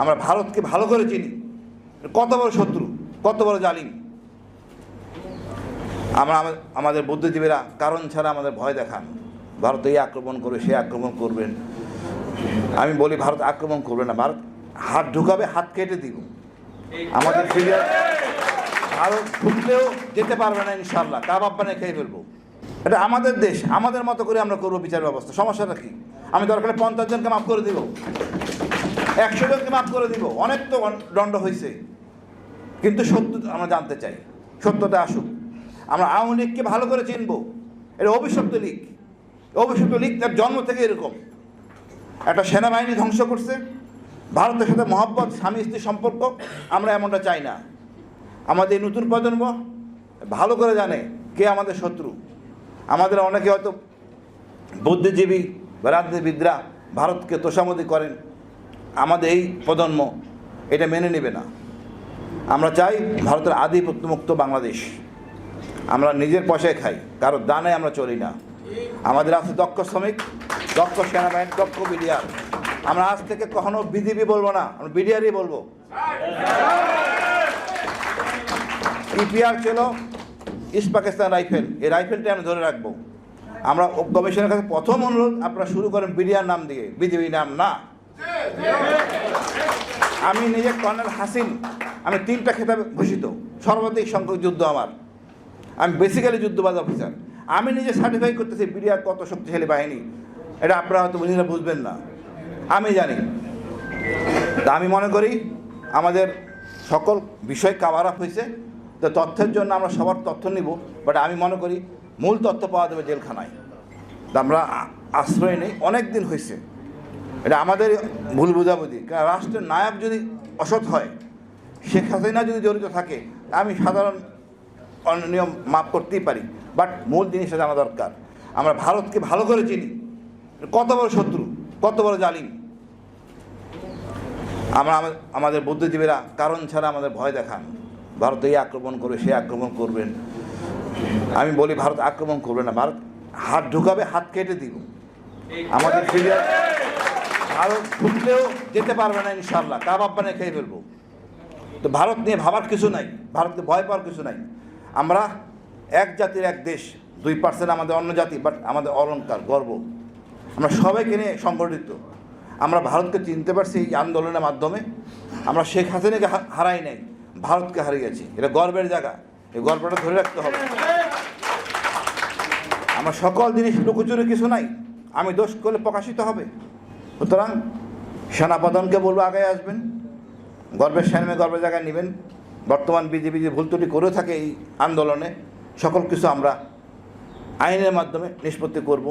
আমরা ভারতকে ভালো করে চিনি। কত বড় শত্রু, কত বড় জালিম। আমরা আমাদের বুদ্ধিজীবীরা কারণ ছাড়া আমাদের ভয় দেখান। ভারত এই আক্রমণ করবে সে আক্রমণ করবেন। আমি বলি, ভারত আক্রমণ করবে না। ভারত হাত ঢুকাবে, হাত কেটে দিব। আমাদের ভারত ঢুকলেও যেতে পারবে না ইনশাল্লাহ কাবাব বানিয়ে খেয়ে ফেলব। এটা আমাদের দেশ, আমাদের মতো করে আমরা করব বিচার ব্যবস্থা। সমস্যাটা কি? আমি দরকার পঞ্চাশ জনকে মাফ করে দিব। একশো জনকে মাফ করে দিব। অনেক তো দণ্ড হয়েছে কিন্তু সত্য আমরা জানতে চাই। সত্যটা আসুক। আমরা আওয়ামী লীগকে ভালো করে চিনব। এটা অভিশপ্ত লীগ। অভিশপ্ত লীগ তার জন্ম থেকে এরকম। একটা সেনাবাহিনী ধ্বংস করছে। ভারতের সাথে মহব্বত, স্বামী স্ত্রী সম্পর্ক আমরা এমনটা চাই না। আমাদের নতুন প্রজন্ম ভালো করে জানে কে আমাদের শত্রু। আমাদের অনেকে হয়তো বুদ্ধিজীবী রাজনীতিবিদরা ভারতকে তোষামতি করেন। আমাদের এই প্রজন্ম এটা মেনে নেবে না। আমরা চাই ভারতের আধিপত্যমুক্ত বাংলাদেশ। আমরা নিজের পয়সায় খাই, কারও দানে আমরা চলি না। আমাদের আছে দক্ষ শ্রমিক, দক্ষ সেনাবাহিনী, দক্ষ বিডিআর। আমরা আজ থেকে কখনো বিজিবি বলব না, আমরা বিডিআরই বলব। ইপিআর ছিল ইস্ট পাকিস্তান রাইফেল, এই রাইফেলটা আমি ধরে রাখব। আমরা কমিশনের কাছে প্রথম অনুরোধ, আপনারা শুরু করেন বিডিআর নাম দিয়ে বিজেপি নাম না। আমি নিজে কর্নেল হাসিন আমি তিনটা খেতাবে ঘোষিত সর্বাধিক সংখ্যক যুদ্ধ আমার। আমি বেসিক্যালি যুদ্ধবাজ অফিসার আমি নিজে সার্টিফাই করতেছি বিরিয়ার কত শক্তিশালী বাহিনী। এটা আপনারা হয়তো বুঝিনা বুঝবেন না। আমি জানি। তা আমি মনে করি আমাদের সকল বিষয় কাভার আপ হয়েছে। তো তথ্যের জন্য আমরা সবার তথ্য নিব বাট আমি মনে করি মূল তথ্য পাওয়া যাবে জেলখানায়। আমরা আশ্রয় নেই অনেক দিন হয়েছে। এটা আমাদের ভুল বোঝাবুঝি। কারণ রাষ্ট্রের নায়ক যদি অসৎ হয়, শেখ হাসিনা যদি জড়িত থাকে, আমি সাধারণ অন্য নিয়ম মাফ করতেই পারি। বাট মূল জিনিসটা জানা দরকার। আমরা ভারতকে ভালো করে চিনি। কত বড় শত্রু, কত বড় জালিম। আমরা আমাদের বুদ্ধিজীবীরা কারণ ছাড়া আমাদের ভয় দেখান। ভারত এই আক্রমণ করবে সে আক্রমণ করবেন। আমি বলি ভারত আক্রমণ করবে না। ভারত হাত ঢুকাবে, হাত কেটে দিব। আমাদের সিরিয়া ভারত ঢুকলেও যেতে পারবে না ইনশাল্লাহ কাবাব বানিয়ে খেয়ে ফেলব। তো ভারত নিয়ে ভাবার কিছু নাই ভারতকে ভয় পাওয়ার কিছু নাই। আমরা এক জাতির এক দেশ, দুই পার্সেন্ট আমাদের অন্য জাতি বাট আমাদের অলঙ্কার গর্ব। আমরা সবাইকে নিয়ে সংগঠিত। আমরা ভারতকে চিনতে পারছি এই আন্দোলনের মাধ্যমে। আমরা শেখ হাসিনাকে হারাই নাই, ভারতকে হারিয়েছি এটা গর্বের জায়গা। এই গর্বটা ধরে রাখতে হবে। আমরা সকল জিনিস লুকোচুরি কিছু নাই। আমি দোষ করলে প্রকাশিত হবে। সুতরাং সেনাপ্রধানকে বলব, আগে আসবেন, গর্বের সামনে গর্বের জায়গায় নেবেন। বর্তমান বিজেপি যে ভুল ত্রুটি করে থাকে এই আন্দোলনে, সকল কিছু আমরা আইনের মাধ্যমে নিষ্পত্তি করব।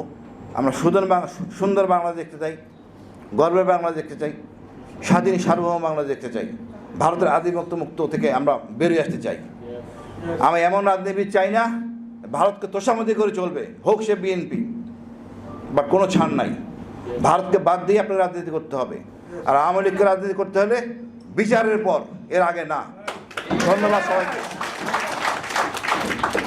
আমরা সুন্দর সুন্দর বাংলাদেশ দেখতে চাই, গর্বের বাংলাদেশ দেখতে চাই, স্বাধীন সার্বভৌম বাংলাদেশ দেখতে চাই, ভারতের আধিপত্য মুক্ত থেকে আমরা বেরিয়ে আসতে চাই। আমি এমন রাজনীতি চাই না, ভারতকে তোষামতি করে চলবে, হোক সে বিএনপি বা কোনো ছাড় নাই। ভারতকে বাদ দিয়ে আপনার রাজনীতি করতে হবে। আর আওয়ামী লীগকে রাজনীতি করতে হলে বিচারের পর, এর আগে না। ধন্যবাদ সবাইকে।